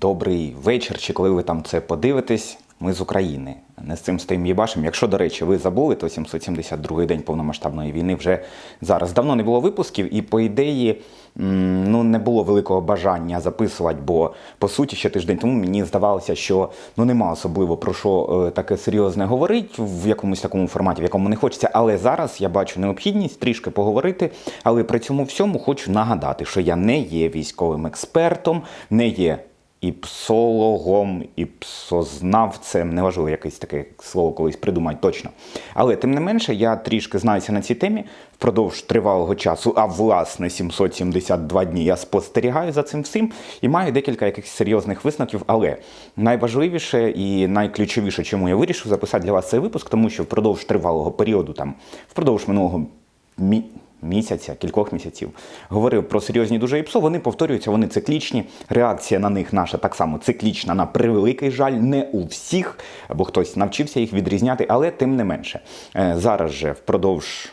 добрий вечір, чи коли ви там це подивитесь. Ми з України, не з цим стоїм їбашем. Якщо, до речі, ви забули, то 772-й день повномасштабної війни вже зараз давно не було випусків, і по ідеї ну, не було великого бажання записувати, бо по суті ще тиждень тому мені здавалося, що ну нема особливо про що е, таке серйозне говорити в якомусь такому форматі, в якому не хочеться. Але зараз я бачу необхідність трішки поговорити. Але при цьому всьому хочу нагадати, що я не є військовим експертом, не є і псологом, і псознавцем, неважливо, якесь таке слово колись придумати точно. Але тим не менше, я трішки знаюся на цій темі впродовж тривалого часу, а власне 772 дні я спостерігаю за цим всім і маю декілька якихось серйозних висновків. Але найважливіше і найключовіше, чому я вирішив записати для вас цей випуск, тому що впродовж тривалого періоду, там впродовж минулого мі місяця, кількох місяців, говорив про серйозні дуже ІПСО, вони повторюються, вони циклічні. Реакція на них наша так само циклічна, на превеликий жаль, не у всіх, бо хтось навчився їх відрізняти, але тим не менше. Е, Зараз же впродовж.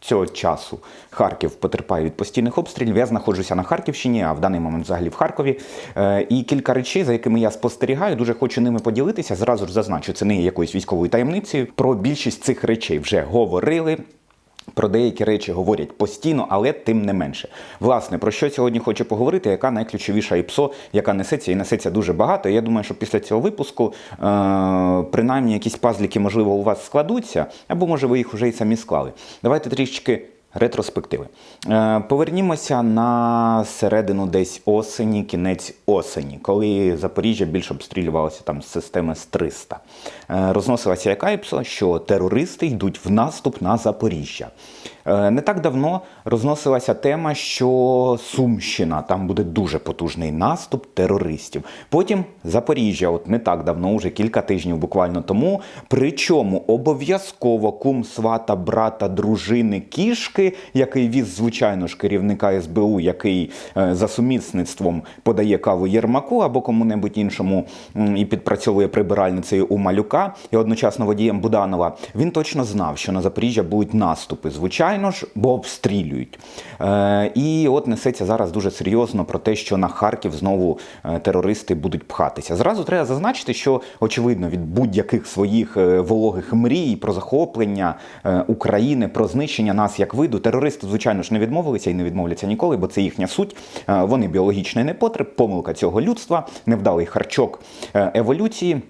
Цього часу Харків потерпає від постійних обстрілів. Я знаходжуся на Харківщині, а в даний момент взагалі в Харкові. Е, і кілька речей, за якими я спостерігаю, дуже хочу ними поділитися. Зразу ж зазначу, це не є якоюсь військовою таємницею. Про більшість цих речей вже говорили. Про деякі речі говорять постійно, але тим не менше. Власне, про що сьогодні хочу поговорити, яка найключовіша ІПСО, яка несеться і несеться дуже багато. Я думаю, що після цього випуску е- принаймні якісь пазліки, можливо, у вас складуться, або може ви їх вже і самі склали. Давайте трішки ретроспективи. Е, Повернімося на середину десь осені, кінець осені, коли Запоріжжя більше обстрілювалося там з системи з 300. Е, Розносилася яка іпсо, що терористи йдуть в наступ на Запоріжжя. Е, Не так давно розносилася тема, що Сумщина, там буде дуже потужний наступ терористів. Потім Запоріжжя, от не так давно, уже кілька тижнів буквально тому. Причому обов'язково кум свата, брата, дружини, кішки, який віз, звичайно ж, керівника СБУ, який е, за сумісництвом подає каву Єрмаку або кому-небудь іншому і підпрацьовує прибиральницею у Малюка і одночасно водієм Буданова. Він точно знав, що на Запоріжжя будуть наступи. Звичайно ж, бо обстрілюють. Е, і от несеться зараз дуже серйозно про те, що на Харків знову е, терористи будуть пхатися. Зразу треба зазначити, що очевидно від будь-яких своїх е, вологих мрій про захоплення України, про знищення нас як виду, терористи, звичайно ж, не відмовилися і не відмовляться ніколи, бо це їхня суть. Вони біологічний непотреб, помилка цього людства, невдалий харчок еволюції.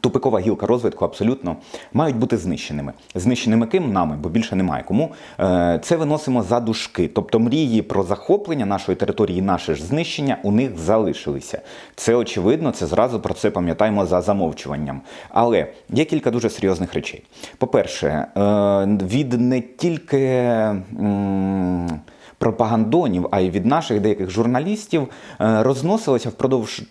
Тупикова гілка розвитку абсолютно мають бути знищеними. Знищеними ким нами, бо більше немає кому. Е, Це виносимо за дужки. Тобто мрії про захоплення нашої території, наше ж знищення у них залишилися. Це очевидно, це зразу про це пам'ятаємо за замовчуванням. Але є кілька дуже серйозних речей. По-перше, е, від не тільки. Пропагандонів, а й від наших деяких журналістів е, розносилося впродовж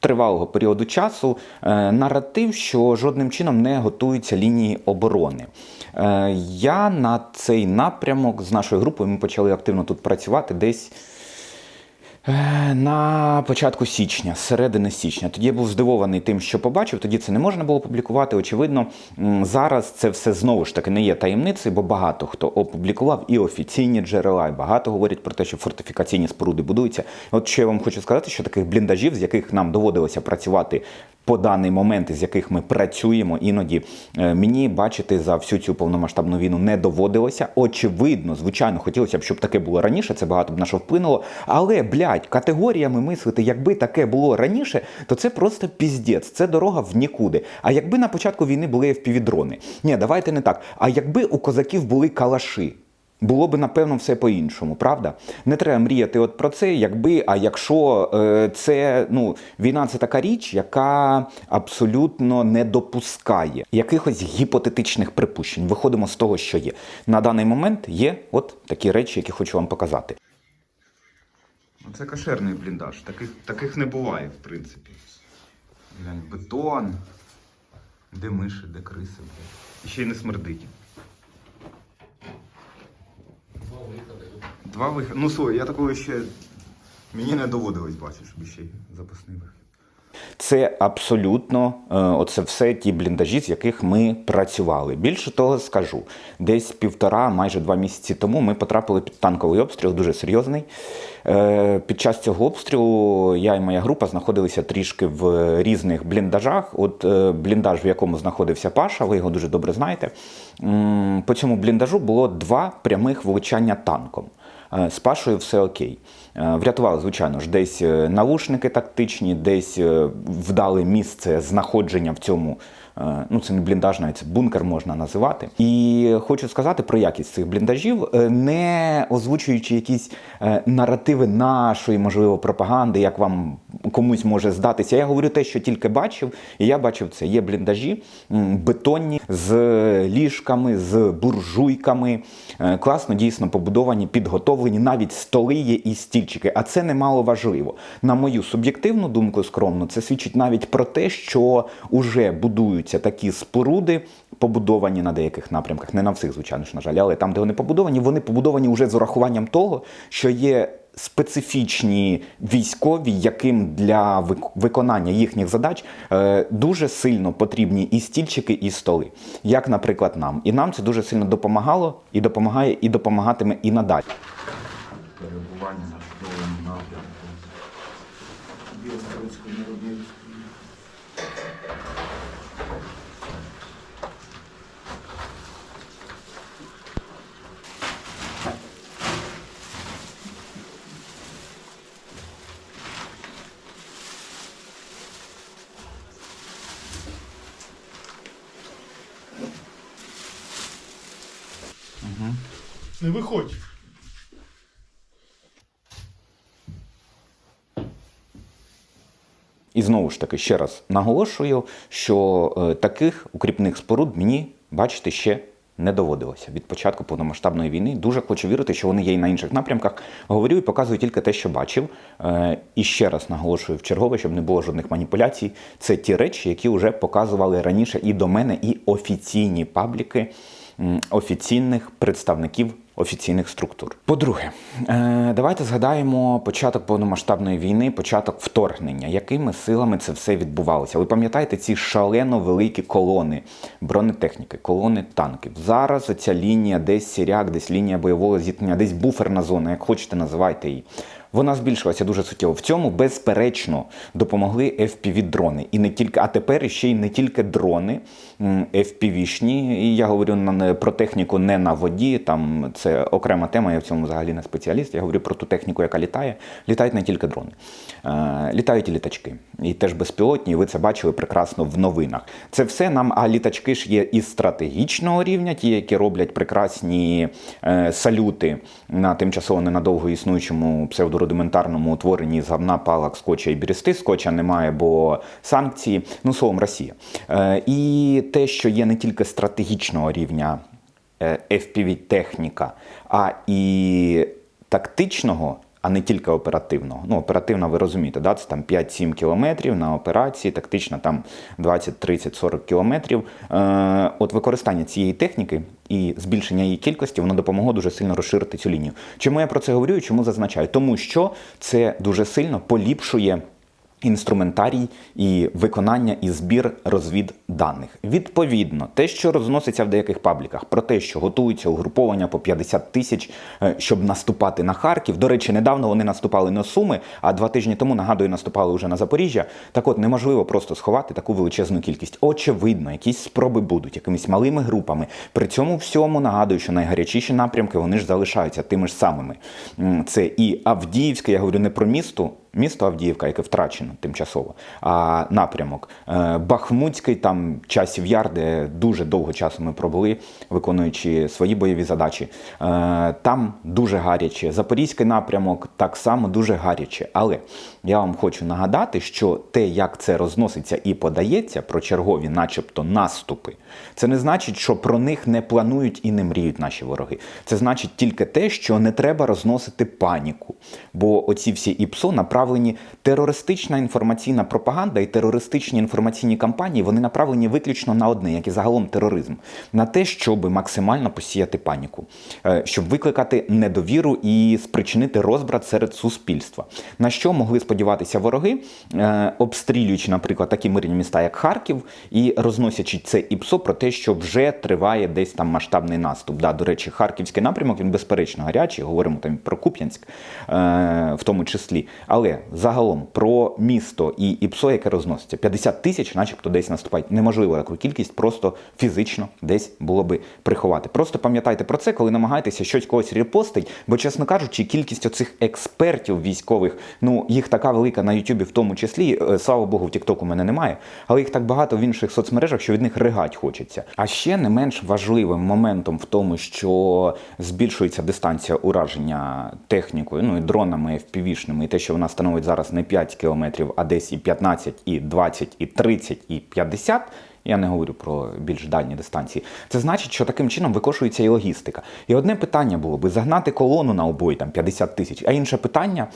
тривалого періоду часу е, наратив, що жодним чином не готуються лінії оборони. Е, Я на цей напрямок з нашою групою ми почали активно тут працювати десь. Е, На початку січня, середини січня. Тоді я був здивований тим, що побачив. Тоді це не можна було публікувати. Очевидно, зараз це все знову ж таки не є таємницею, бо багато хто опублікував і офіційні джерела, і багато говорять про те, що фортифікаційні споруди будуються. От що я вам хочу сказати, що таких бліндажів, з яких нам доводилося працювати по даний момент, з яких ми працюємо, іноді е, мені бачити за всю цю повномасштабну війну не доводилося. Очевидно, звичайно, хотілося б, щоб таке було раніше. Це багато б на що вплинуло. Але блядь, категоріями мислити, якби таке було раніше, то це просто піздець. Це дорога в нікуди. А якби на початку війни були FPV-дрони? Ні, давайте не так. А якби у козаків були калаши? Було би напевно все по-іншому, правда? Не треба мріяти от про це, якби, а якщо е, це ну війна це така річ, яка абсолютно не допускає якихось гіпотетичних припущень. Виходимо з того, що є. На даний момент є от такі речі, які хочу вам показати. Це кошерний бліндаж. Таких, таких не буває, в принципі. Глянь, бетон. Де миші, де криси, І ще й не смердить. Два виходи. Ну слухай, я такого ще. Мені не доводилось бачити, щоб ще й запасний вихід. це абсолютно е, оце все ті бліндажі, з яких ми працювали. Більше того, скажу, десь півтора, майже два місяці тому ми потрапили під танковий обстріл, дуже серйозний. Е, Під час цього обстрілу я і моя група знаходилися трішки в різних бліндажах. От е, бліндаж, в якому знаходився Паша, ви його дуже добре знаєте. По цьому бліндажу було два прямих влучання танком. Е, З Пашою все окей. Е, Врятували, звичайно ж, десь е, навушники тактичні, десь вдали місце знаходження в цьому. Е, Ну, це не бліндаж, навіть це бункер можна називати. І хочу сказати про якість цих бліндажів, е, не озвучуючи якісь е, наративи нашої, можливо, пропаганди, як вам комусь може здатися. Я говорю те, що тільки бачив, і я бачив це. Є бліндажі бетонні з ліжками, з буржуйками. Класно, дійсно побудовані, підготовлені, навіть столи є і стільчики. А це немало важливо. На мою суб'єктивну думку, скромно, це свідчить навіть про те, що уже будуються такі споруди, побудовані на деяких напрямках, не на всіх, звичайно ж, на жаль, але там, де вони побудовані, вони побудовані вже з урахуванням того, що є специфічні військові, яким для виконання їхніх задач е, дуже сильно потрібні і стільчики, і столи, як, наприклад, нам. І нам це дуже сильно допомагало, і допомагає, і допомагатиме і надалі. перебування Не виходь. І знову ж таки ще раз наголошую, що е, таких укріпних споруд мені бачити ще не доводилося від початку повномасштабної війни. Дуже хочу вірити, що вони є і на інших напрямках. Говорю і показую тільки те, що бачив. Е, І ще раз наголошую в чергове, щоб не було жодних маніпуляцій. Це ті речі, які вже показували раніше і до мене, і офіційні пабліки офіційних представників офіційних структур. По-друге, е, давайте згадаємо початок повномасштабної війни, початок вторгнення, якими силами це все відбувалося. Ви пам'ятаєте ці шалено великі колони бронетехніки, колони танків. Зараз ця лінія, десь сіряк, десь лінія бойового зіткнення, десь буферна зона, як хочете, називайте її. Вона збільшилася дуже суттєво. В цьому, безперечно, допомогли FPV-дрони. І не тільки, а тепер ще й не тільки дрони FPV-шні. І я говорю про техніку не на воді, там це окрема тема, я в цьому взагалі не спеціаліст. Я говорю про ту техніку, яка літає. Літають не тільки дрони, е, літають і літачки. І теж безпілотні, і ви це бачили прекрасно в новинах. Це все нам, а літачки ж є і стратегічного рівня, ті, які роблять прекрасні е, салюти на тимчасово ненадовго існуючому псевдорудиментарному утворенні з гавна, палок, скотча і берести. Скотча немає, бо санкції. Ну, словом, Росія. Е, і те, що є не тільки стратегічного рівня е, FPV-техніка, а і тактичного. А не тільки оперативного. Ну, оперативно, ви розумієте, да? це там 5-7 кілометрів на операції, тактично там 20, 30, 40 кілометрів. Е, от використання цієї техніки і збільшення її кількості, воно допомогло дуже сильно розширити цю лінію. Чому я про це говорю і чому зазначаю? Тому що це дуже сильно поліпшує інструментарій і виконання і збір розвідданих. Відповідно, те, що розноситься в деяких пабліках, про те, що готуються угруповання по 50 тисяч, е, щоб наступати на Харків. До речі, недавно вони наступали на Суми, а два тижні тому, нагадую, наступали вже на Запоріжжя. Так от неможливо просто сховати таку величезну кількість. Очевидно, якісь спроби будуть якимись малими групами. При цьому всьому нагадую, що найгарячіші напрямки вони ж залишаються тими ж самими. Це і Авдіївське, я говорю не про місто. Місто Авдіївка, яке втрачено тимчасово, а напрямок Е, Бахмутський, там часів яр, де дуже довго часу ми пробули, виконуючи свої бойові задачі. Е, Там дуже гаряче. Запорізький напрямок так само дуже гаряче. Але я вам хочу нагадати, що те, як це розноситься і подається про чергові, начебто, наступи, це не значить, що про них не планують і не мріють наші вороги. Це значить тільки те, що не треба розносити паніку. Бо оці всі ІПСО направду направлені терористична інформаційна пропаганда і терористичні інформаційні кампанії, вони направлені виключно на одне, як і загалом тероризм, на те, щоб максимально посіяти паніку, е, щоб викликати недовіру і спричинити розбрат серед суспільства. На що могли сподіватися вороги, е, обстрілюючи, наприклад, такі мирні міста, як Харків, і розносячи це ІПСО про те, що вже триває десь там масштабний наступ. Да, до речі, харківський напрямок він безперечно гарячий. Говоримо там про Куп'янськ, е, в тому числі. Але загалом про місто і ІПСО, яке розноситься, 50 тисяч, начебто, десь наступають. Неможливо таку кількість просто фізично десь було би приховати. Просто пам'ятайте про це, коли намагаєтеся щось когось репостить, бо, чесно кажучи, кількість оцих експертів військових, ну їх така велика на Ютубі, в тому числі. е, Слава Богу, в Тіктоку мене немає, але їх так багато в інших соцмережах, що від них ригать хочеться. А ще не менш важливим моментом в тому, що збільшується дистанція ураження технікою, ну і дронами FPV-шними, і те, що вона становить зараз не 5 кілометрів, а десь і 15, і 20, і 30, і 50. Я не говорю про більш дальні дистанції. Це значить, що таким чином викошується і логістика. І одне питання було би загнати колону на обой там 50 тисяч, а інше питання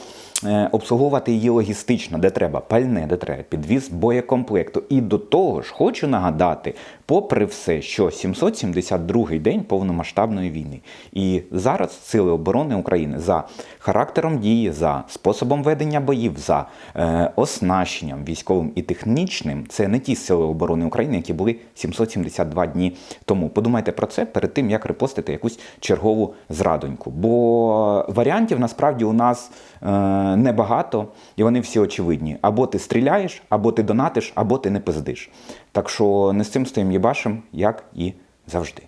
е, обслуговувати її логістично, де треба пальне, де треба підвіз боєкомплекту. І до того ж, хочу нагадати, попри все, що 772-й день повномасштабної війни. І зараз Сили оборони України за характером дії, за способом ведення боїв, за е, оснащенням військовим і технічним, це не ті сили оборони України, які були 772 дні тому. Подумайте про це перед тим, як репостити якусь чергову зрадоньку. Бо варіантів насправді у нас е, небагато, і вони всі очевидні. Або ти стріляєш, або ти донатиш, або ти не пиздиш. Так що не з цим стоїм їбашем, як і завжди.